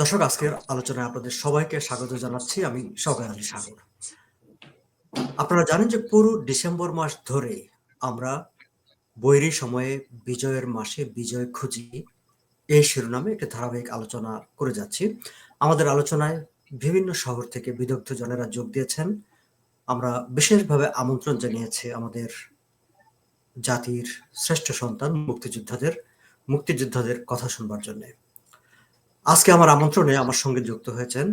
দর্শক, আজকের আলোচনায় আপনাদের সবাইকে স্বাগত জানাচ্ছি। আমি সবাই আলী সাগর। আপনারা জানেন যে পুরো ডিসেম্বর মাস ধরে আমরা বৈরী সময়ে, বিজয়ের মাসে বিজয় খুঁজি এই শিরোনামে একটি ধারাবাহিক আলোচনা করে যাচ্ছি। আমাদের আলোচনায় বিভিন্ন শহর থেকে বিদগ্ধ জনেরা যোগ দিয়েছেন। আমরা বিশেষভাবে আমন্ত্রণ জানিয়েছি আমাদের জাতির শ্রেষ্ঠ সন্তান মুক্তিযোদ্ধাদের মুক্তিযোদ্ধাদের কথা শুনবার জন্য। আজকে আমার আমন্ত্রণে আমার সঙ্গে যুক্ত হয়েছেন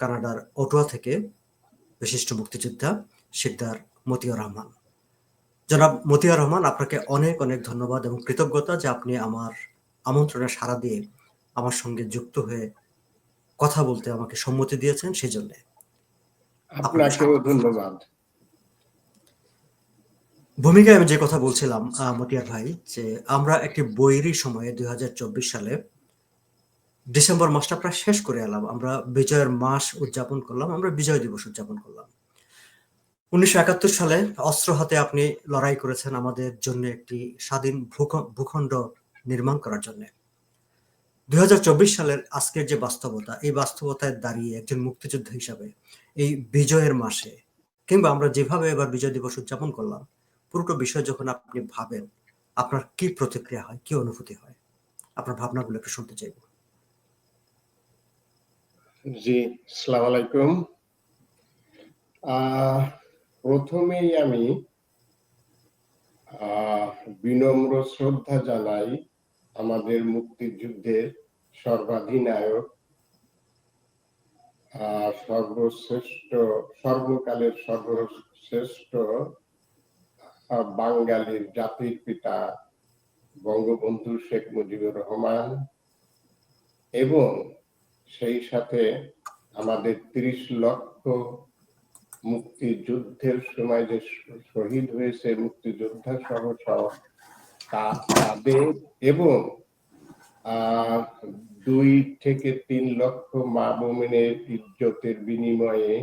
কানাডার অটোয়া থেকে বিশিষ্ট মুক্তিযোদ্ধা শিকদার মতিয়ার রহমান। জনাব মতিয়ার রহমান আপনাকে অনেক অনেক ধন্যবাদ এবং কৃতজ্ঞতা যে আপনি আমার আমন্ত্রণে সাড়া দিয়ে আমার সঙ্গে যুক্ত হয়ে কথা বলতে আমাকে সম্মতি দিয়েছেন সেই জন্য আপনাকেও ধন্যবাদ। ভূমিকায় আমি যে কথা বলছিলাম আহ, মতিয়ার ভাই যে আমরা একটি বৈরী সময়ে দুই হাজার চব্বিশ সালে ডিসেম্বর মাসটা প্রায় শেষ করে এলাম। আমরা বিজয়ের মাস উদযাপন করলাম, আমরা বিজয় দিবস উদযাপন করলাম। উনিশশো একাত্তর সালে অস্ত্র হাতে আপনি লড়াই করেছেন আমাদের জন্য একটি স্বাধীন ভূখণ্ড নির্মাণ করার জন্য। দুই হাজার চব্বিশ সালের আজকের যে বাস্তবতা, এই বাস্তবতায় দাঁড়িয়ে একজন মুক্তিযোদ্ধা হিসাবে এই বিজয়ের মাসে, কিংবা আমরা যেভাবে এবার বিজয় দিবস উদযাপন করলাম, পুরোটা বিষয় যখন আপনি ভাবেন, আপনার কি প্রতিক্রিয়া হয়, কি অনুভূতি হয়? আপনার ভাবনাগুলো একটু শুনতে চাইব। জি সালাম আলাইকুম। প্রথমেই আমি বিনম্র শ্রদ্ধা জানাই আমাদের মুক্তিযুদ্ধের সর্বাধিনায়ক সর্বশ্রেষ্ঠ সর্বকালের সর্বশ্রেষ্ঠ বাঙালির জাতির পিতা বঙ্গবন্ধু শেখ মুজিবুর রহমান এবং সেই সাথে আমাদের তিরিশ লক্ষ মুক্তিযুদ্ধের সময় যে শহীদ হয়েছে মুক্তিযোদ্ধা সহ তাদের এবং দুই থেকে তিন লক্ষ মা বোমেনের ইজ্জতের বিনিময়ে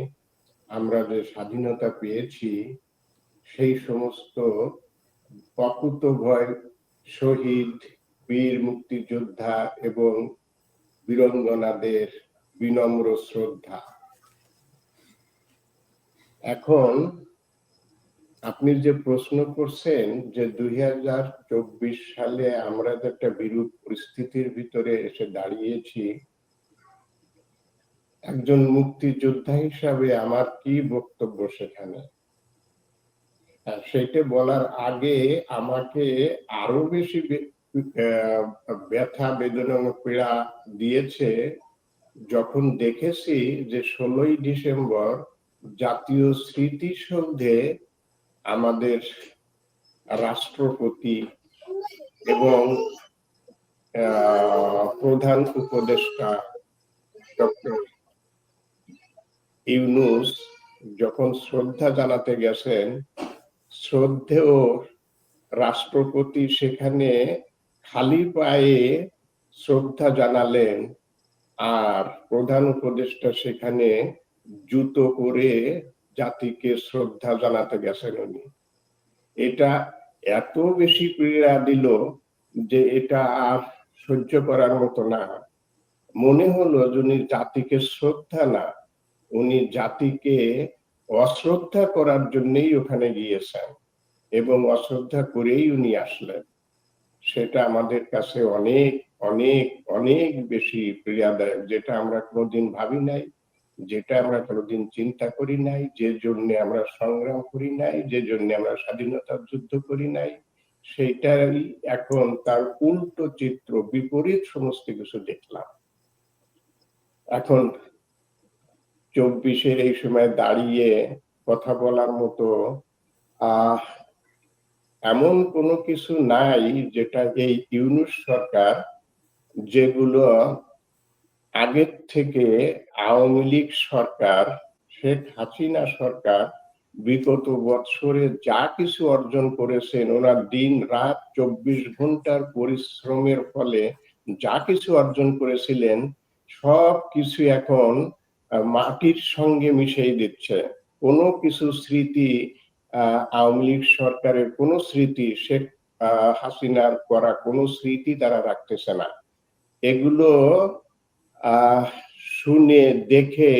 আমরা যে স্বাধীনতা পেয়েছি, সেই সমস্ত প্রকৃত ভয় শহীদ, বীর মুক্তিযোদ্ধা এবং বীরঙ্গনাদের বিনম্র শ্রদ্ধা। এখন আপনি যে প্রশ্ন করছেন যে দুই হাজার চব্বিশ সালে আমরা যে একটা বিরূপ পরিস্থিতির ভিতরে এসে দাঁড়িয়েছি, একজন মুক্তিযোদ্ধা হিসাবে আমার কি বক্তব্য সেখানে? সেইটা বলার আগে আমাকে আরও বেশি ব্যথা বেদনা পীড়া দিয়েছে যখন দেখেছি যে ষোলোই ডিসেম্বর জাতীয় স্মৃতিসৌধে আমাদের রাষ্ট্রপতি এবং প্রধান উপদেষ্টা ডক্টর ইউনুস যখন শ্রদ্ধা জানাতে গেছেন, শ্রদ্ধেয় রাষ্ট্রপতি সেখানে খালি পায়ে শ্রদ্ধা জানালেন আর প্রধান উপদেষ্টা সেখানে জুতো করে জাতিকে শ্রদ্ধা জানাতে গেছেন উনি। এটা এত বেশি পীড়া দিল যে এটা আর সহ্য করার মতো না। মনে হলো যে উনি জাতিকে শ্রদ্ধা না, উনি জাতিকে অশ্রদ্ধা করার জন্যই ওখানে গিয়েছেন এবং অশ্রদ্ধা করেই উনি আসলেন। সেটা আমাদের কাছে অনেক অনেক অনেক বেশি পীড়াদায়ক, যেটা আমরা কোনোদিন ভাবি নাই, যেটা আমরা কোনোদিন চিন্তা করি নাই, যে জন্য আমরা সংগ্রাম করি নাই, যে জন্য আমরা স্বাধীনতার যুদ্ধ করি নাই সেইটাই এখন তার উল্টো চিত্র, বিপরীত সমস্ত কিছু দেখলাম। এখন চব্বিশের এই সময় দাঁড়িয়ে কথা বলার মতো, আহ এমন কোনো কিছু নাই যেটা এই ইউনুস সরকার যেগুলো আগের থেকে আওয়ামী লীগ সরকার, শেখ হাসিনা সরকার বিগত বৎসরে যা কিছু অর্জন করেছেন, ওনার দিন রাত চব্বিশ ঘণ্টার পরিশ্রমের ফলে যা কিছু অর্জন করেছিলেন, সব কিছু এখন মাটির সঙ্গে মিশিয়ে দিচ্ছে। কোনো কিছু স্মৃতি আওয়ামী লীগ সরকারের কোনো স্মৃতি শেখ হাসিনার করা কোনো স্মৃতি তারা রাখতেছে না। এগুলো শুনে দেখে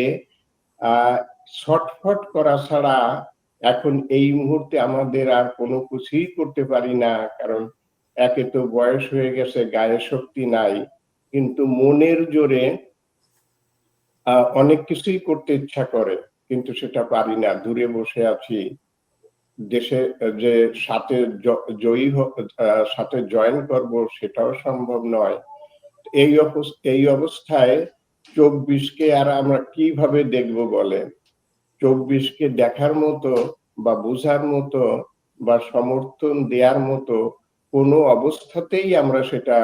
ছটফট করা ছাড়া এখন এই মুহূর্তে আমাদের আর কোনো কিছুই করতে পারি না, কারণ একে তো বয়স হয়ে গেছে, গায়ে শক্তি নাই। কিন্তু মনের জোরে অনেক কিছুই করতে ইচ্ছা করে, কিন্তু সেটা পারি না। দূরে বসে আছি। দেশে যে সাথে জয়ী সাথে জয়েন করব সেটাও সম্ভব নয়। এই এই অবস্থায় চব্বিশকে আর আমরা কীভাবে দেখব বলেন চব্বিশকে দেখার মতো বা বোঝার মতো বা সমর্থন দেওয়ার মতো কোনো অবস্থাতেই আমরা সেটা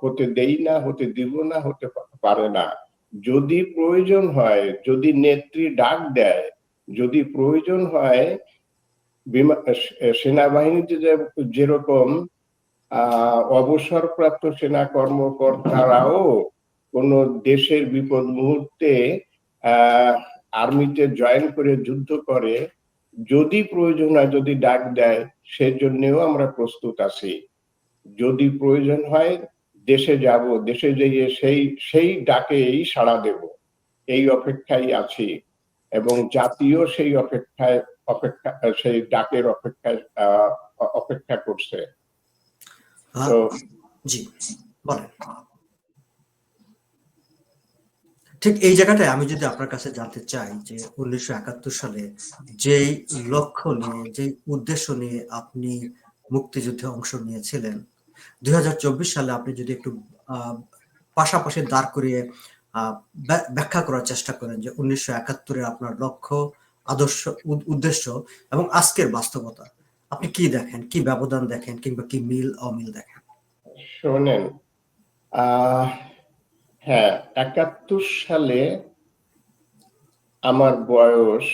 হতে দেই না, হতে দিব না, হতে পারে না। যদি প্রয়োজন হয়, যদি নেত্রী ডাক দেয় যদি প্রয়োজন হয় সেনাবাহিনীতে যেরকম অবসরপ্রাপ্ত সেনা কর্মকর্তারাও কোন দেশের বিপদ মুহূর্তে আর্মিতে জয়েন করে যুদ্ধ করে, যদি প্রয়োজন হয়, যদি ডাক দেয়, সেজন্যও আমরা প্রস্তুত আছি। যদি প্রয়োজন হয়, দেশে যাব, দেশে যেয়ে সেই সেই ডাকেই সাড়া দেব। এই অপেক্ষায় আছি। এবং জাতীয় সেই অপেক্ষায় অপেক্ষা সেই ডাকের অপেক্ষায় অপেক্ষা করছে। তো জি বলেন। ঠিক এই জায়গাটায় আমি যদি আপনার কাছে জানতে চাই যে উনিশশো একাত্তর সালে যেই লক্ষ্য নিয়ে যেই উদ্দেশ্য নিয়ে আপনি মুক্তিযুদ্ধে অংশ নিয়েছিলেন দুই হাজার চব্বিশ সালে আপনি যদি একটু আহ, পাশাপাশি দাঁড় করিয়ে ব্যাখ্যা করার চেষ্টা করেন যে উনিশশো একাত্তরে আপনার লক্ষ্য, আদর্শ, উদ- উদ্দেশ্য এবং আজকের বাস্তবতা। আপনি কি দেখেন? কি ব্যবধান দেখেন কিংবা কি মিল, অমিল দেখেন? শোনেন হ্যাঁ একাত্তর সালে আমার বয়স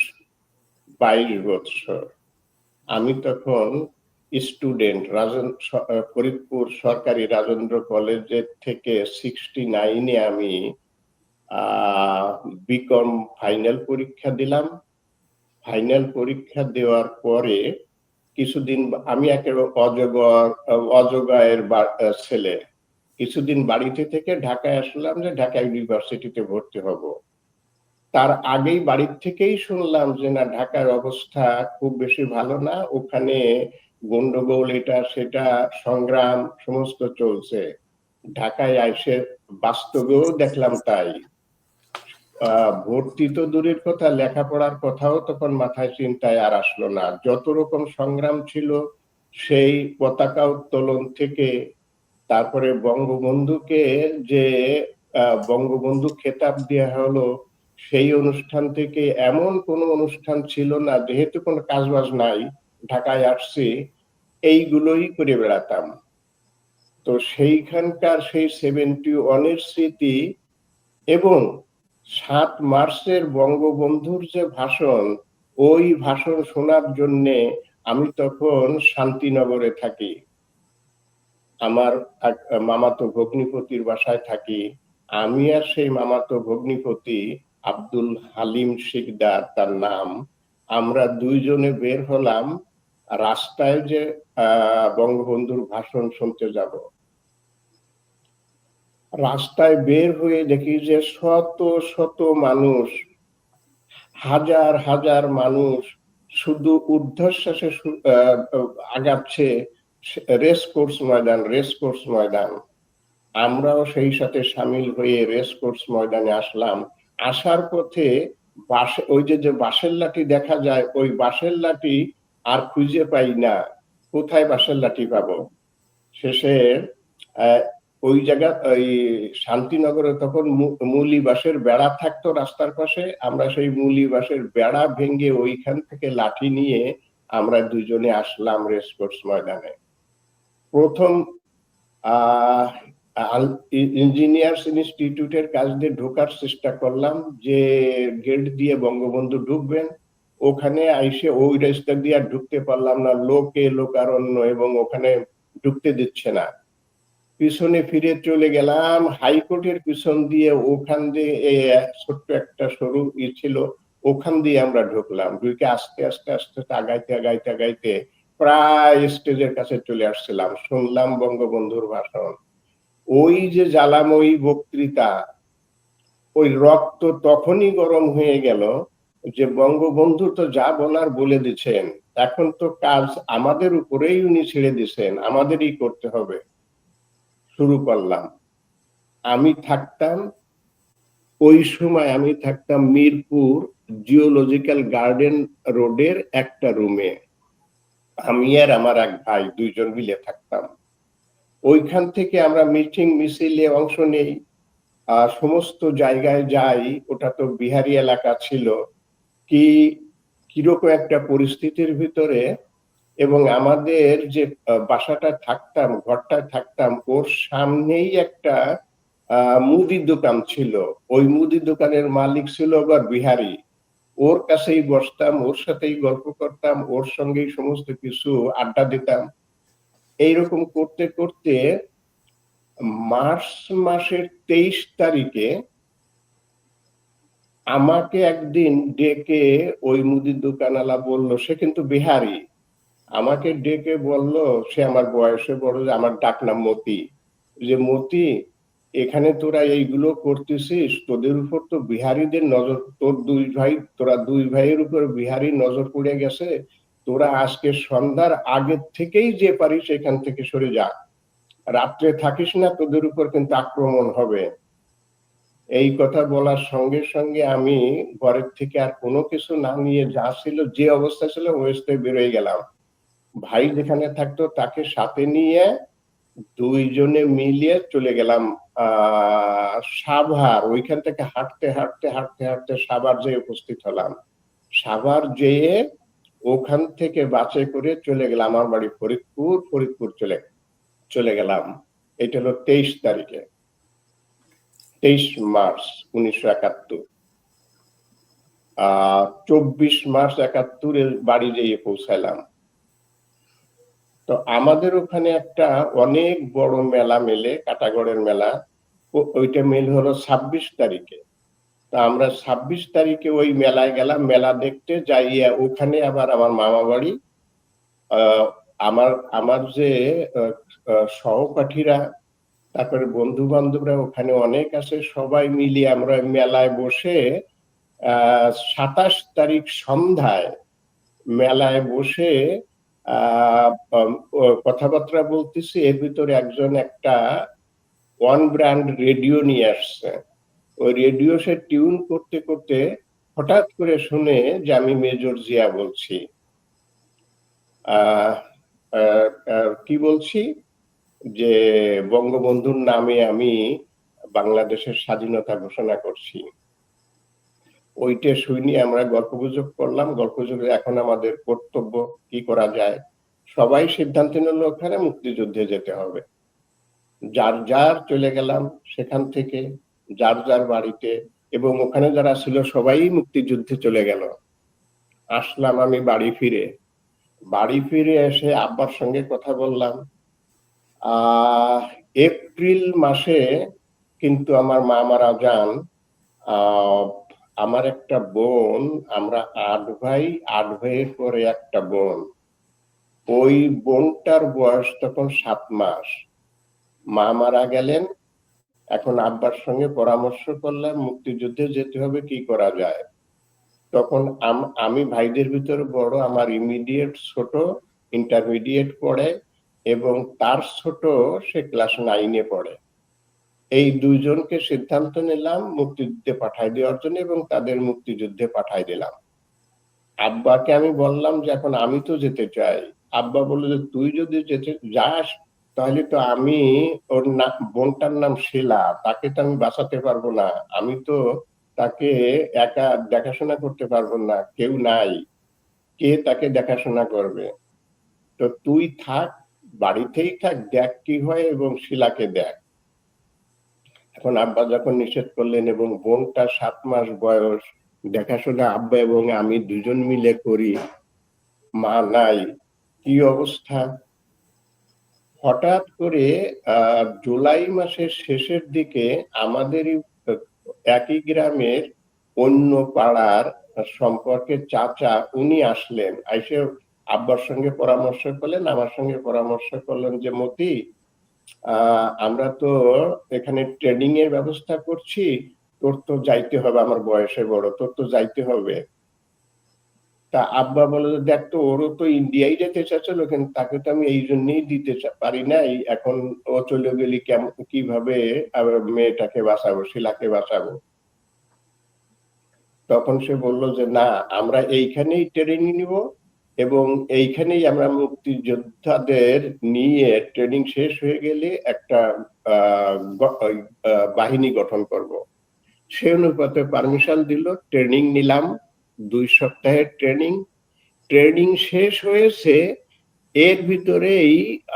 বাইশ বছর। আমি তখন স্টুডেন্ট, রাজন ফরিদপুর সরকারি রাজেন্দ্র কলেজের থেকে সিক্সটি নাইনে আমি বিকম ফাইনাল পরীক্ষা দিলাম। ফাইনাল পরীক্ষা দেওয়ার পরে কিছুদিন আমি একেবারে অজগর অজগায়ের ছেলে। কিছুদিন বাড়িতে থেকে ঢাকায় আসলাম যে ঢাকা ইউনিভার্সিটিতে ভর্তি হব। তার আগেই বাড়ির থেকেই শুনলাম যে না, ঢাকার অবস্থা খুব বেশি ভালো না। ওখানে গন্ডগোল, এটা সেটা, সংগ্রাম, সমস্ত চলছে। ঢাকায় আইসে বাস্তবেও দেখলাম তাই। ভর্তি তো দূরের কথা, লেখাপড়ার কথাও তখন মাথায় চিন্তায় আর আসলো না। যত রকম সংগ্রাম ছিল, সেই পতাকা উত্তোলন থেকে তারপরে বঙ্গবন্ধুকে যে বঙ্গবন্ধু খেতাব দেওয়া হলো, সেই অনুষ্ঠান থেকে এমন কোনো অনুষ্ঠান ছিল না, যেহেতু কোনো কাজবাজ নাই, ঢাকায় আসছি, এইগুলোই করে বেড়াতাম। তো সেইখানকার সেই সেভেন্টি ওয়ানের স্মৃতি এবং সাত মার্চের বঙ্গবন্ধুর যে ভাষণ, ওই ভাষণ শোনার জন্যে আমি তখন শান্তিনগরে থাকি। আমার মামাতো ভগ্নিপতির বাসায় থাকি। আমি আর সেই মামাতো ভগ্নিপতি আব্দুল হালিম শিকদার, তার নাম। আমরা দুইজনে বের হলাম, রাস্তায় যে বঙ্গবন্ধুর ভাষণ শুনতে যাব। রাস্তায় বের হয়ে দেখি যে শত শত মানুষ, হাজার হাজার মানুষ শুধু ঊর্ধ্বশ্বাসে আগাচ্ছে race course maidan, race course maidan. আমরাও সেই সাথে সামিল হয়ে রেস কোর্স ময়দানে আসলাম। আসার পথে বাসে, ওই যে যে বাঁশের লাঠি দেখা যায়, ওই বাঁশের লাঠি আর খুঁজে পাই না। কোথায় বাঁশের লাঠি পাবো? শেষে ওই জায়গা, ওই শান্তিনগরে তখন মুলি বাঁশের বেড়া থাকতো রাস্তার পাশে। আমরা সেই মুলি বাঁশের বেড়া ভেঙে ওইখান থেকে লাঠি নিয়ে আমরা দুজনে আসলাম রেসকোর্স ময়দানে। প্রথম ইঞ্জিনিয়ার্স ইনস্টিটিউটের কাজ দিয়ে ঢোকার চেষ্টা করলাম যে গেট দিয়ে বঙ্গবন্ধু ঢুকবেন। ওখানে আইসে ওই রাস্তা দিয়ে আর ঢুকতে পারলাম না। লোকে, লোকারণ্য এবং ওখানে ঢুকতে দিচ্ছে না। পিছনে ফিরে চলে গেলাম। হাইকোর্টের পিছন দিয়ে ওখান দিয়ে ছোট্ট একটা সরু ই ছিল, ওখান দিয়ে আমরা ঢুকলাম। ঢুকে আস্তে আস্তে আস্তে আগাইতে আগাইতে আগাইতে প্রায় স্টেজের কাছে চলে আসছিলাম। শুনলাম বঙ্গবন্ধুর ভাষণ। ওই যে জ্বালাময়ী বক্তৃতা, ওই রক্ত তখনই গরম হয়ে গেল যে বঙ্গবন্ধু তো যা বলার বলে দিচ্ছেন, এখন তো কাজ আমাদের উপরেই উনি ছেড়ে দিছেন আমাদেরই করতে হবে। শুরু করলাম। আমি থাকতাম, ওই সময় আমি থাকতাম মিরপুর জিওলজিক্যাল গার্ডেন রোডের একটা রুমে। আমি আর আমার এক ভাই দুইজন মিলে থাকতাম। ওইখান থেকে আমরা মিটিং মিছিলে অংশ নেই। সমস্ত জায়গায় যাই, ওটা তো বিহারি এলাকা ছিল। কি, কীরকম একটা পরিস্থিতির ভিতরে এবং আমাদের যে বাসাটা থাকতাম ঘরটায় থাকতাম ওর সামনেই একটা আহ, মুদি দোকান ছিল। ওই মুদি দোকানের মালিক ছিল আবার বিহারি। ওর কাছেই বসতাম ওর সাথেই গল্প করতাম ওর সঙ্গেই সমস্ত কিছু আড্ডা দিতাম। এইরকম করতে করতে মার্চ মাসের তেইশ তারিখে আমাকে একদিন ডেকে ওই মুদির দোকানওয়ালা বলল সে কিন্তু বিহারি। আমাকে ডেকে বলল, সে আমার বয়সে বড়, যে আমার ডাক নাম মতি। যে, মতি, এখানে তোরা এইগুলো করতেছিস, তোদের উপর তো বিহারীদের নজর, তোর দুই ভাই, তোরা দুই ভাইয়ের উপর বিহারি নজর পড়ে গেছে, তোরা আজকে সন্ধ্যার আগের থেকেই যে পারিস এখান থেকে সরে যা। রাত্রে থাকিস না, তোদের উপর কিন্তু আক্রমণ হবে। এই কথা বলার সঙ্গে সঙ্গে আমি ঘরের থেকে আর কোনো কিছু না নিয়ে যা ছিল, যে অবস্থা ছিল ওয়েস্টে বেরোয় গেলাম। ভাই যেখানে থাকতো, তাকে সাথে নিয়ে দুইজনে মিলিয়ে চলে গেলাম সাভার। ওইখান থেকে হাঁটতে হাঁটতে হাঁটতে হাঁটতে সাভার যেয়ে উপস্থিত হলাম। সাভার যেয়ে ওখান থেকে বাসে করে চলে গেলাম, আমার বাড়ি ফরিদপুর ফরিদপুর চলে চলে গেলাম। এটা হলো তেইশ তারিখে, তেইশ মার্চ উনিশশো একাত্তর। আহ, চব্বিশ মার্চ একাত্তরে বাড়ি যেয়ে পৌঁছালাম। তো আমাদের ওখানে একটা অনেক বড় মেলা মেলে, কাটাগড়ের মেলা। ওইটা মেল হলো ছাব্বিশ তারিখে। তা আমরা ছাব্বিশ তারিখে ওই মেলায় গেলাম, মেলা দেখতে যাইয়া ওখানে আবার আমার মামা বাড়ি আমার আমার যে সহপাঠীরা, তারপরে বন্ধু বান্ধবরা ওখানে অনেক আছে, সবাই মিলে আমরা মেলায় বসে আহ সাতাশ তারিখ সন্ধ্যায় মেলায় বসে কথাবার্তা বলতেছি, এর ভিতরে একজন একটা ওয়ান ব্র্যান্ড রেডিও নিয়ে আসছে। ওই রেডিও সে টিউন করতে করতে হঠাৎ করে শুনে যে আমি মেজর জিয়া বলছি। কি বলছি? যে বঙ্গবন্ধুর নামে আমি বাংলাদেশের স্বাধীনতা ঘোষণা করছি। ওইটা শুনি আমরা গল্পগুজব করলাম। গল্পগুজবে এখন আমাদের কর্তব্য কি করা যায়? সবাই সিদ্ধান্ত নিল ওখানে মুক্তিযুদ্ধে যেতে হবে। যার যার চলে গেলাম সেখান থেকে, যার যার বাড়িতে এবং ওখানে যারা ছিল সবাই মুক্তিযুদ্ধে চলে গেল। আসলাম আমি বাড়ি ফিরে। বাড়ি ফিরে এসে আব্বার সঙ্গে কথা বললাম। এপ্রিল মাসে কিন্তু আমার মা মারা যান। আমার একটা বোন, আমরা আট ভাই, আট ভাইয়ের পরে একটা বোন। ওই বোনটার বয়স তখন সাত মাস। মা মারা গেলেন, এখন আব্বার সঙ্গে পরামর্শ করলাম মুক্তিযুদ্ধে যেতে হবে, কি করা যায়? তখন আম- ভাইদের ভিতরে বড়, আমার ইমিডিয়েট ছোট ইন্টারমিডিয়েট পড়ে এবং তার ছোট সে ক্লাস নাইনে পড়ে। এই দুইজনকে সিদ্ধান্ত নিলাম, মুক্তিযুদ্ধে পাঠাই দেওয়ার জন্য এবং তাদের মুক্তিযুদ্ধে পাঠাই দিলাম। আব্বাকে আমি বললাম যে, এখন আমি তো যেতে চাই। আব্বা বলল যে, তুই যদি যেতে যাস, তাহলে তো আমি ওর নাম বোনটার নাম শিলা, তাকে তো আমি বাঁচাতে পারব না। আমি তো তাকে একা দেখাশোনা করতে পারব না, কেউ নাই। কে তাকে দেখাশোনা করবে? তো তুই থাক, বাড়িতেই থাক, দেখ কি হয় এবং শিলাকে দেখ। এখন আব্বা যখন নিষেধ করলেন এবং বোনটা সাত মাস বয়স, দেখাশোনা আব্বা এবং আমি দুজন মিলে করি, মা নাই, কি অবস্থা? হঠাৎ করে জুলাই মাসের শেষের দিকে আমাদেরই, একই গ্রামের অন্য পাড়ার সম্পর্কে চাচা উনি আসলেন। আইসে আব্বার সঙ্গে পরামর্শ করলেন, আমার সঙ্গে পরামর্শ করলেন যে, মতি আমরা তো এখানে ট্রেনিং এর ব্যবস্থা করছি, তোর তো যাইতে হবে আমার বয়সে বড়, তোর তো যাইতে হবে। তা আব্বা বলে, দেখ তো, ওরও তো ইন্ডিয়ায় যেতে চাচ্ছিল, কিন্তু তাকে তো আমি এই জন্যই দিতে পারি নাই। এখন ও চলে গেলি কেমন, কীভাবে মেয়েটাকে বাঁচাবো, শিলাকে বাঁচাবো? তখন সে বলল যে, না, আমরা এইখানেই ট্রেনিং নিব এবং এইখানেই আমরা মুক্তিযোদ্ধাদের নিয়ে ট্রেনিং শেষ হয়ে গেলে একটা বাহিনী গঠন করব। সে অনুপাতে পারমিশন দিল ট্রেনিং নিলাম দুই সপ্তাহের ট্রেনিং ট্রেনিং শেষ হয়েছে এর ভিতরেই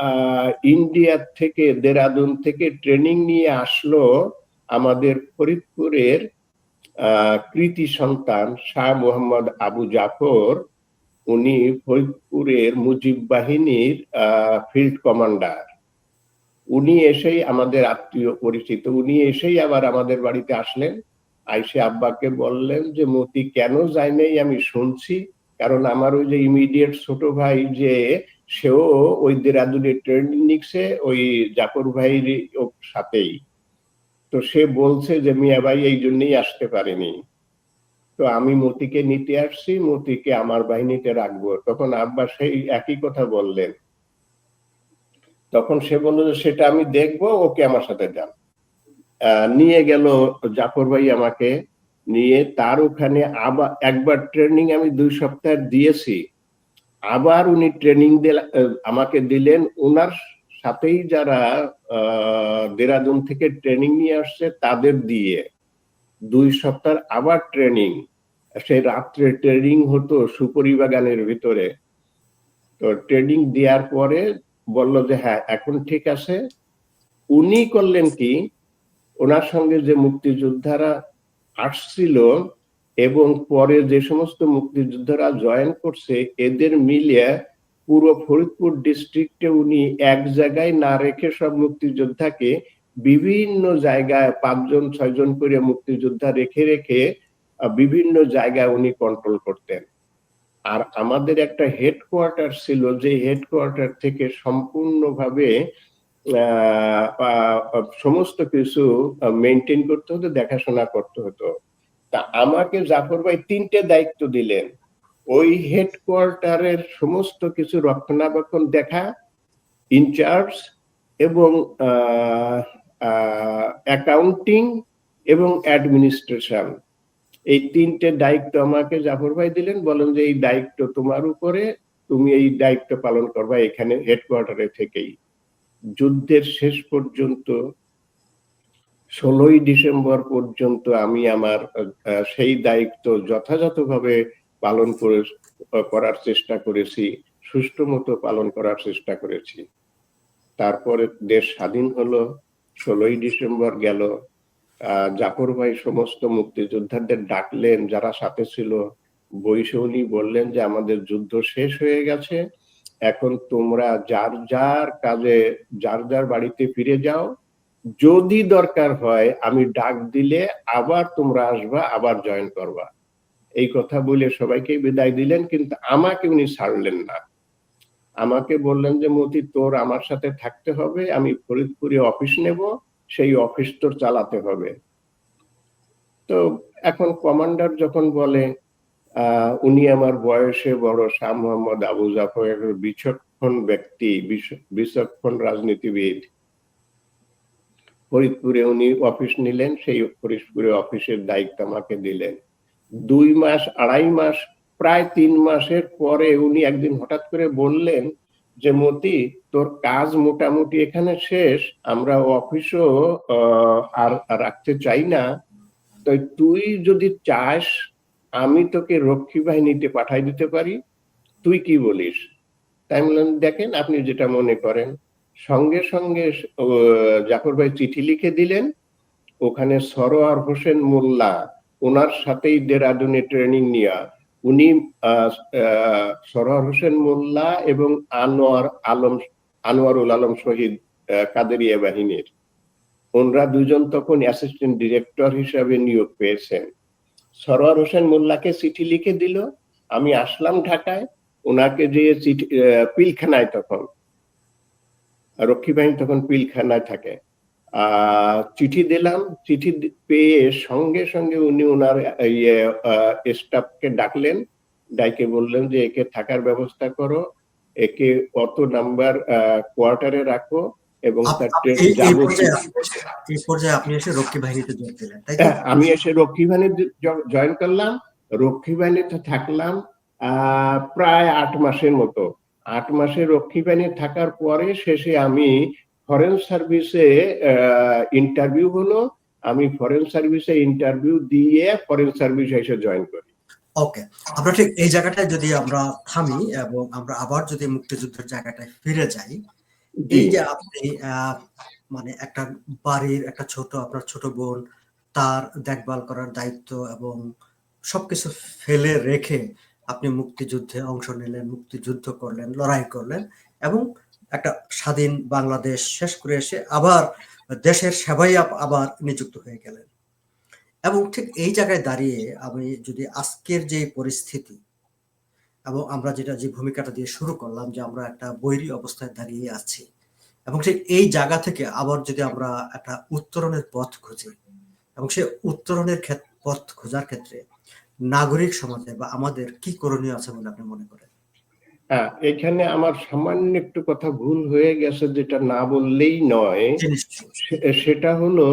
আহ, ইন্ডিয়া থেকে দেরাদুন থেকে ট্রেনিং নিয়ে আসলো আমাদের ফরিদপুরের কৃতি সন্তান শাহ মোহাম্মদ আবু জাফর। উনি ফরিদপুরের মুজিব বাহিনীর ফিল্ড কমান্ডার। উনি এসেই আমাদের আত্মীয় পরিচিত। উনি এসেই আবার আমাদের বাড়িতে আসলেন। আইসে আব্বাকে বললেন যে, মতি, কেন যায় নাই আমি শুনছি? কারণ আমার ওই যে ইমিডিয়েট ছোট ভাই যে, সেও ওই দেরাদুনের ট্রেনিং নিচ্ছে ওই জাফর ভাইয়ের সাথেই। তো সে বলছে যে, মিয়া ভাই এই জন্যই আসতে পারেনি। তো আমি মতিকে নিতে আসছি, মতিকে আমার বাহিনীতে রাখব। তখন আব্বা সেই একই কথা বললেন। তখন সে বলল যে, সেটা আমি দেখব, ওকে আমার সাথে যান। নিয়ে গেল জাফর ভাই আমাকে, নিয়ে তার ওখানে আবার একবার ট্রেনিং আমি দুই সপ্তাহ দিয়েছি। আবার উনি ট্রেনিং আমাকে দিলেন। ওনার সাথেই যারা দেরাদুন থেকে ট্রেনিং নিয়ে আসছে, তাদের দিয়ে দুই সপ্তাহ আবার ট্রেনিং সেই রাত্রে ট্রেনিং হতো সুপরি বাগানের ভিতরে। তো ট্রেনিং দেওয়ার পরে বলল যে হ্যাঁ এখন ঠিক আছে। উনি করলেন কি, ওনার সঙ্গে যে মুক্তিযোদ্ধারা আসছিল এবং পরে যে সমস্ত মুক্তিযোদ্ধারা জয়েন করছে, এদের মিলিয়ে পুরো ফরিদপুর ডিস্ট্রিক্টে উনি এক জায়গায় না রেখে সব মুক্তিযোদ্ধাকে বিভিন্ন জায়গায় পাঁচজন, ছয়জন করে মুক্তিযোদ্ধা রেখে রেখে বিভিন্ন জায়গায় উনি কন্ট্রোল করতেন। আর আমাদের একটা হেডকোয়ার্টার ছিল যে হেডকোয়ার্টার থেকে সম্পূর্ণভাবে সমস্ত কিছু মেনটেন করতে হতো, দেখাশোনা করতে হতো। তা আমাকে জাফর ভাই তিনটে দায়িত্ব দিলেন। ওই হেডকোয়ার্টারের সমস্ত কিছু রক্ষণাবেক্ষণ দেখা ইনচার্জ এবং অ্যাকাউন্টিং এবং অ্যাডমিনিস্ট্রেশন এই তিনটে দায়িত্ব আমাকে জাফর ভাই দিলেন, বলেন যে এই দায়িত্ব তোমার উপরে, তুমি এই দায়িত্ব পালন করবা এখানে হেডকোয়ার্টারে থেকেই। যুদ্ধের শেষ পর্যন্ত, ষোলোই ডিসেম্বর পর্যন্ত আমি আমার সেই দায়িত্ব যথাযথভাবে পালন করে, করার চেষ্টা করেছি, সুষ্ঠু মতো পালন করার চেষ্টা করেছি। তারপরে দেশ স্বাধীন হলো, ষোলোই ডিসেম্বর গেল জাফর ভাই সমস্ত মুক্তিযোদ্ধাদের ডাকলেন, যারা সাথে ছিল। বৈশে বললেন যে, আমাদের যুদ্ধ শেষ হয়ে গেছে। এখন তোমরা যার যার কাজে, যার যার বাড়িতে ফিরে যাও। যদি দরকার হয়, আমি ডাক দিলে আবার তোমরা আসবা, আবার জয়েন করবা। এই কথা বলে সবাইকে বিদায় দিলেন, কিন্তু আমাকে উনি ছাড়লেন না। আমাকে বললেন যে, মতি, তোর আমার সাথে থাকতে হবে। আমি ফরিদপুরে অফিস নেব। সেই অফিস তোর চালাতে হবে। তো এখন কমান্ডার যখন বলে উনি আমার বয়সে বড় শাহ মোহাম্মদ আবু জাফর বিচক্ষণ ব্যক্তি বিচক্ষণ রাজনীতিবিদ। ফরিদপুরে উনি অফিস নিলেন, সেই ফরিদপুরে অফিসের দায়িত্ব আমাকে দিলেন। দুই মাস, আড়াই মাস, প্রায় তিন মাসের পরে উনি একদিন হঠাৎ করে বললেন যে মতি, তোর কাজ মোটামুটি এখানে শেষ, আমরা অফিসও আর রাখতে চাই না। তো তুই যদি চাস, আমি তোকে রক্ষী বাহিনীতে পাঠাই দিতে পারি। তুই কি বলিস? তাই বললাম, দেখেন আপনি যেটা মনে করেন। সঙ্গে সঙ্গে জাফর ভাই চিঠি লিখে দিলেন। ওখানে সরোয়ার হোসেন মোল্লা, ওনার সাথেই দেরাদুনে ট্রেনিং নিয়া উনি সরোয়ার হোসেন মোল্লা এবং আনোয়ার আলম, আনোয়ারুল আলম শহীদ কাদেরিয়া বাহিনীর। ওনরা দুজন তখন অ্যাসিস্ট্যান্ট ডিরেক্টর হিসাবে নিয়োগ পেয়েছেন। সরোয়ার হোসেন মোল্লাকে চিঠি লিখে দিল, আমি আসলাম ঢাকায়, ওনাকে যে চিঠি পিলখানায় তখন রক্ষী বাহিনী তখন পিলখানায় থাকে। চিঠি দিলাম চিঠি পেয়ে সঙ্গে সঙ্গে উনি ওনার ইয়ে স্টাফকে ডাকলেন ডাইকে বললেন যে একে থাকার ব্যবস্থা করো একে কত নাম্বার কোয়ার্টারে রাখো এবং তার হ্যাঁ, আমি এসে রক্ষী বাহিনীতে জয়েন করলাম রক্ষী বাহিনীতে থাকলাম আহ, প্রায় আট মাসের মতো। আট মাসে রক্ষী বাহিনী থাকার পরে শেষে আমি ফরেন সার্ভিসে ইন্টারভিউ হলো আমি ফরেন সার্ভিসে ইন্টারভিউ দিয়ে ফরেন সার্ভিস এসে জয়েন করি। ওকে আমরা ঠিক এই জায়গাটায় যদি আমরা থামি এবং আমরা আবার যদি মুক্তিযুদ্ধের জায়গাটায় ফিরে যাই এই যে আপনি আহ, মানে একটা বাড়ির একটা ছোট আপনার ছোট বোন তার দেখভাল করার দায়িত্ব এবং সবকিছু ফেলে রেখে আপনি মুক্তিযুদ্ধে অংশ নিলেন মুক্তিযুদ্ধ করলেন লড়াই করলেন এবং একটা স্বাধীন বাংলাদেশ শেষ করে এসে আবার দেশের সেবাই আবার নিযুক্ত হয়ে গেলেন। এবং ঠিক এই জায়গায় দাঁড়িয়ে আমি যদি আজকের যে পরিস্থিতি এবং আমরা যেটা যে ভূমিকাটা দিয়ে শুরু করলাম যে আমরা একটা বৈরী অবস্থায় দাঁড়িয়ে আছি এবং ঠিক এই জায়গা থেকে আবার যদি আমরা একটা উত্তরণের পথ খুঁজি এবং সে উত্তরণের পথ খোঁজার ক্ষেত্রে নাগরিক সমাজে বা আমাদের কি করণীয় আছে বলে আপনি মনে করেন? হ্যাঁ এখানে আমার সামান্য একটু কথা ভুল হয়ে গেছে যেটা না বললেই নয়। সেটা হলো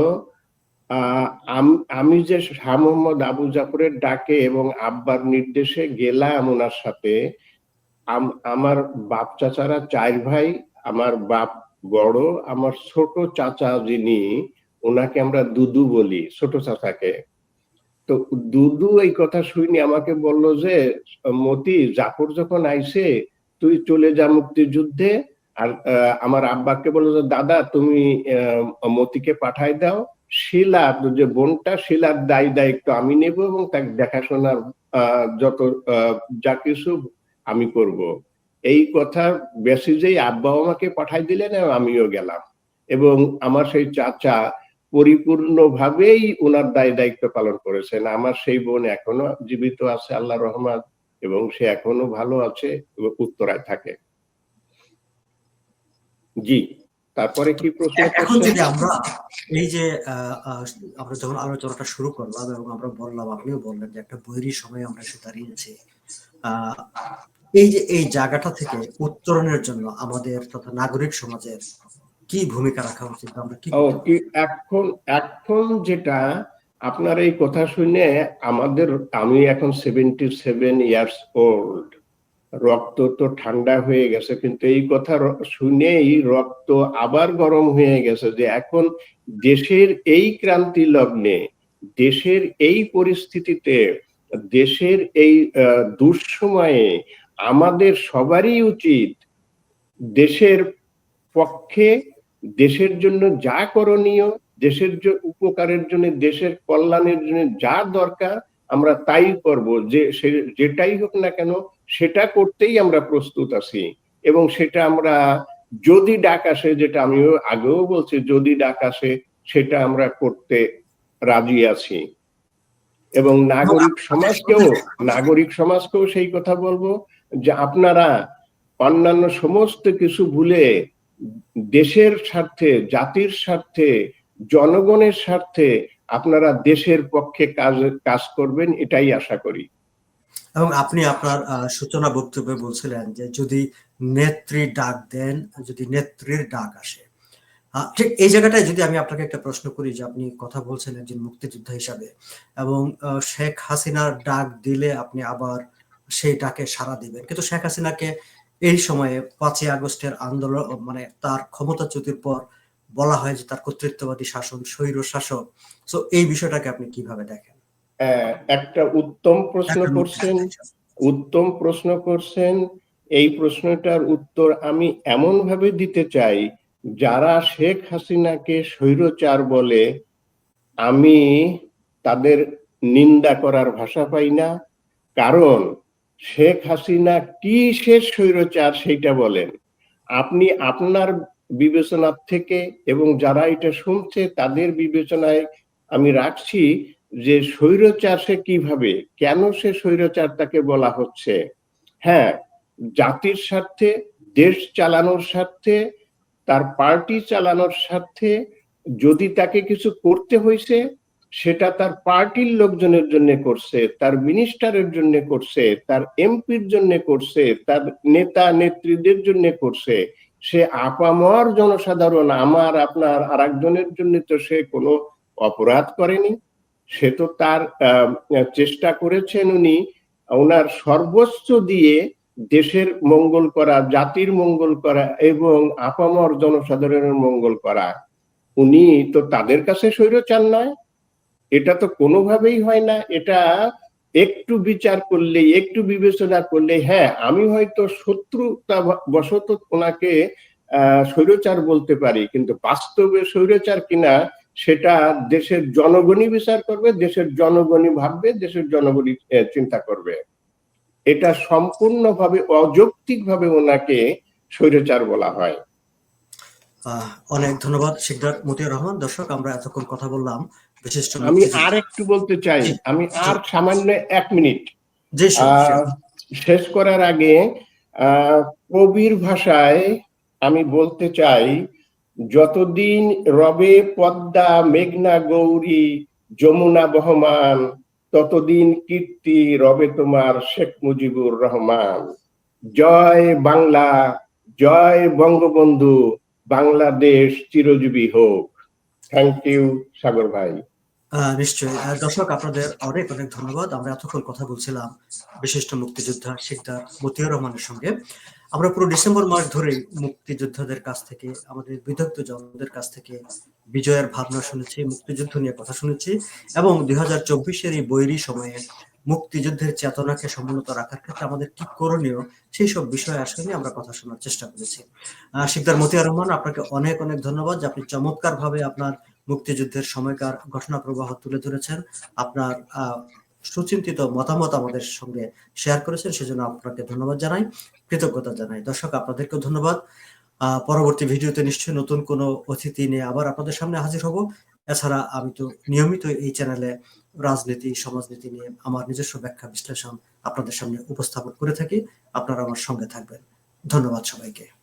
আমি যে শাহ মোহাম্মদ আবু জাফরের ডাকে এবং আব্বার নির্দেশে গেলাম ওনার সাথে আম- আমার বাপ চাচারা চার ভাই আমার বাপ বড় আমার ছোট চাচা যিনি ওনাকে আমরা দুদু বলি ছোট চাচাকে। তো দুদু এই কথা শুনি আমাকে বলল যে, মতি, জাফর যখন আইছে তুই চলে যা মুক্তিযুদ্ধে, আর আমার আব্বাকে বলল যে, দাদা, তুমি মতিকে পাঠাই দাও, শিলা, যে বোনটা, শিলার দায় দায়িত্ব আমি নেব এবং তাকে দেখাশোনার যত যা কিছু আমি করব। এই কথা বেসিজেই আব্বা আমাকে পাঠাই দিলেন, আমিও গেলাম। এবং আমার সেই চাচা পরিপূর্ণভাবেই ওনার দায় দায়িত্ব পালন করেছেন। আমার সেই বোন এখনও জীবিত আছে আল্লাহ রহমান এবং সে এখনও ভালো আছে এবং উত্তরায় থাকে। জি তারপরে কি প্রশ্ন এখন যদি আমরা এই যে আমরা যখন আলোচনাটা শুরু করলাম এবং আমরা বললাম আপনিও বললেন যে একটা বৈরী সময় আমরা এসে দাঁড়িয়েছি আহ, এই যে এই জায়গাটা থেকে উত্তরণের জন্য আমাদের তথা নাগরিক সমাজের কি ভূমিকা রাখা উচিত? আমরা কি এখন এখন যেটা আপনার এই কথা শুনে আমাদের আমি এখন সেভেন্টি সেভেন ইয়ার্স ওল্ড রক্ত তো ঠান্ডা হয়ে গেছে কিন্তু এই কথা শুনেই রক্ত আবার গরম হয়ে গেছে যে এখন দেশের এই ক্রান্তি লগ্নে দেশের এই পরিস্থিতিতে দেশের এই দুঃসময়ে আমাদের সবারই উচিত দেশের পক্ষে দেশের জন্য যা করণীয় দেশের উপকারের জন্য দেশের কল্যাণের জন্য যা দরকার আমরা তাই করব। যে যেটাই হোক না কেন সেটা করতেই আমরা প্রস্তুত আছি। এবং সেটা আমরা যদি ডাক আসে যেটা আমিও আগেও বলছি যদি ডাক আসে সেটা আমরা করতে রাজি আছি। এবং নাগরিক সমাজকেও নাগরিক সমাজকেও সেই কথা বলব যে আপনারা অন্যান্য সমস্ত কিছু ভুলে দেশের স্বার্থে, জাতির স্বার্থে, জনগণের স্বার্থে আপনারা দেশের পক্ষে কাজ কাজ করবেন, এটাই আশা করি। এবং আপনি আপনার সূচনা বক্তব্যে বলছিলেন যে যদি নেত্রী ডাক দেন, যদি নেত্রীর ডাক আসে। ঠিক এই জায়গাটায় যদি আমি আপনাকে একটা প্রশ্ন করি যে আপনি কথা বলছেন একজন মুক্তিযোদ্ধা হিসাবে, এবং শেখ হাসিনার ডাক দিলে আপনি আবার সেই ডাকে সাড়া দিবেন। কিন্তু শেখ হাসিনাকে এই সময়ে পাঁচই আগস্টের আন্দোলন মানে তার ক্ষমতাচ্যুতির পর বলা হয় যে তার কর্তৃত্ববাদী শাসন স্বৈর শাসক। তো এই বিষয়টাকে আপনি কীভাবে দেখেন? একটা উত্তম প্রশ্ন করছেন। উত্তম প্রশ্ন করছেন। এই প্রশ্নটার উত্তর আমি এমন ভাবে দিতে চাই যারা শেখ হাসিনাকে স্বৈরচার বলে আমি তাদের নিন্দা করার ভাষা পাই না। কারণ শেখ হাসিনা কি শেষ স্বৈরচার সেইটা বলেন। আপনি আপনার বিবেচনার থেকে এবং যারা এটা শুনছে তাদের বিবেচনায় আমি রাখছি যে স্বৈরচার সে কীভাবে, কেন সে স্বৈরচার তাকে বলা হচ্ছে? হ্যাঁ জাতির স্বার্থে, দেশ চালানোর স্বার্থে, তার পার্টি চালানোর স্বার্থে যদি তাকে কিছু করতে হয়েছে সেটা তার পার্টির লোকজনের জন্য করছে, তার মিনিস্টারের জন্য করছে, তার এমপির জন্য করছে, তার নেতা নেত্রীদের জন্য করছে। সে আপামর জনসাধারণ, আমার, আপনার আর একজনের জন্য তো সে কোনো অপরাধ করেনি। সে তো তার চেষ্টা করেছেন উনি ওনার সর্বোচ্চ দিয়ে দেশের মঙ্গল করা, জাতির মঙ্গল করা এবং আপামর জনসাধারণের মঙ্গল করা। উনি তো তাদের কাছে স্বৈরচার নয় এটা তো কোনোভাবেই হয় না, এটা একটু বিচার করলে একটু বিবেচনা করলে হ্যাঁ আমি হয়তো শত্রুতা বশত ওনাকে স্বৈরচার বলতে পারি, কিন্তু বাস্তবে স্বৈরচার কিনা, সেটা দেশের জনগণই বিচার করবে, দেশের জনগণই ভাববে, দেশের জনগণই চিন্তা করবে। এটা সম্পূর্ণভাবে অযৌক্তিকভাবে ওনাকে স্বৈরচার বলা হয়। অনেক ধন্যবাদ শিকদার মতিউর রহমান। দর্শক, আমরা এতক্ষণ কথা বললাম। বিশিষ্ট আমি আর একটু বলতে চাই আমি আর সামান্য এক মিনিট। শেষ করার আগে আহ, কবির ভাষায় আমি বলতে চাই যতদিন রবে পদ্মা মেঘনা গৌরী যমুনা বহমান ততদিন কীর্তি রবে তোমার শেখ মুজিবুর রহমান। জয় বাংলা জয় বঙ্গবন্ধু বাংলাদেশ চিরজীবী হোক। থ্যাংক ইউ সাগর ভাই। নিশ্চয়ই। দর্শক, আপনাদের অনেক অনেক ধন্যবাদ। আমরা এতক্ষণ কথা বলছিলাম বিশিষ্ট মুক্তিযোদ্ধা শিকদার মতিউর রহমানের সঙ্গে। আমরা পুরো ডিসেম্বর মাস ধরে মুক্তিযোদ্ধাদের কাছ থেকে, আমাদের বিদগ্ধ জনদের কাছ থেকে বিজয়ের ভাবনা শুনেছি, মুক্তিযুদ্ধ নিয়ে কথা শুনেছি এবং দুই হাজার চব্বিশের এই বৈরী সময়ে মুক্তিযুদ্ধের চেতনাকে সমুন্নত রাখার ক্ষেত্রে আমাদের কি করণীয় সেই সব বিষয়ে আসলে আমরা কথা শোনার চেষ্টা করেছি। শিকদার মতিয়ার রহমান, আপনাকে অনেক অনেক ধন্যবাদ যে আপনি চমৎকার ভাবে আপনার মুক্তিযুদ্ধের সময়কার ঘটনা প্রবাহ তুলে ধরেছেন। আপনার সুচিন্তিত মতামত আমাদের সঙ্গে শেয়ার করেছেন, সেজন্য আপনাকে ধন্যবাদ জানাই, কৃতজ্ঞতা জানাই। দর্শক, আপনাদেরকেও ধন্যবাদ। পরবর্তী ভিডিওতে নিশ্চয়ই নতুন কোনো অতিথি নিয়ে আবার আপনাদের সামনে হাজির হব। এছাড়া আমি তো নিয়মিত এই চ্যানেলে রাজনীতি, সমাজনীতি নিয়ে আমার নিজস্ব ব্যাখ্যা বিশ্লেষণ আপনাদের সামনে উপস্থাপন করে থাকি। আপনারা আমার সঙ্গে থাকবেন। ধন্যবাদ সবাইকে।